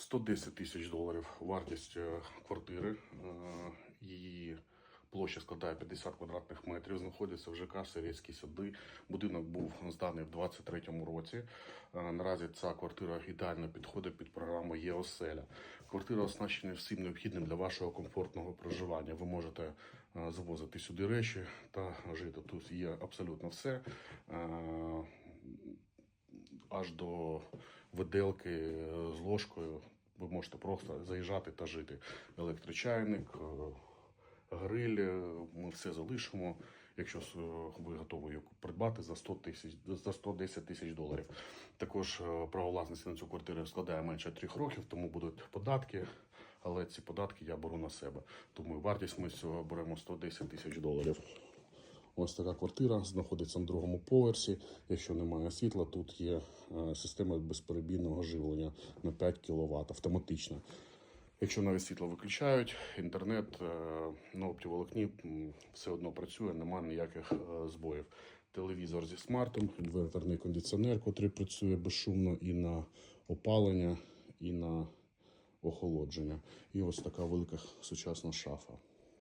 110 тисяч доларів вартість е, квартири. Е, Її площа складає 50 квадратних метрів. Знаходиться в ЖК Сирійські сади. Будинок був зданий в 23-му році. Е, Наразі ця квартира ідеально підходить під програму ЄОСЕЛЯ. Квартира оснащена всім необхідним для вашого комфортного проживання. Ви можете завозити сюди речі та жити. Тут є абсолютно все. Аж до виделки е, з ложкою. Ви можете просто заїжджати та жити. Електрочайник, е, гриль, е, ми все залишимо, якщо ви готові її придбати за 100 тисяч за 110 тисяч доларів. Також право власності на цю квартиру складає менше 3 років, тому будуть податки. Але ці податки я беру на себе. Тому вартість ми з цього беремо 110 тисяч доларів. Ось така квартира знаходиться на другому поверсі. Якщо немає світла, тут є е, система безперебійного живлення на 5 кВт автоматична. Якщо навіть світло виключають, інтернет е, на оптоволокні все одно працює, немає ніяких е, збоїв. Телевізор зі смартом, інверторний кондиціонер, який працює безшумно і на опалення, і на охолодження. І ось така велика сучасна шафа.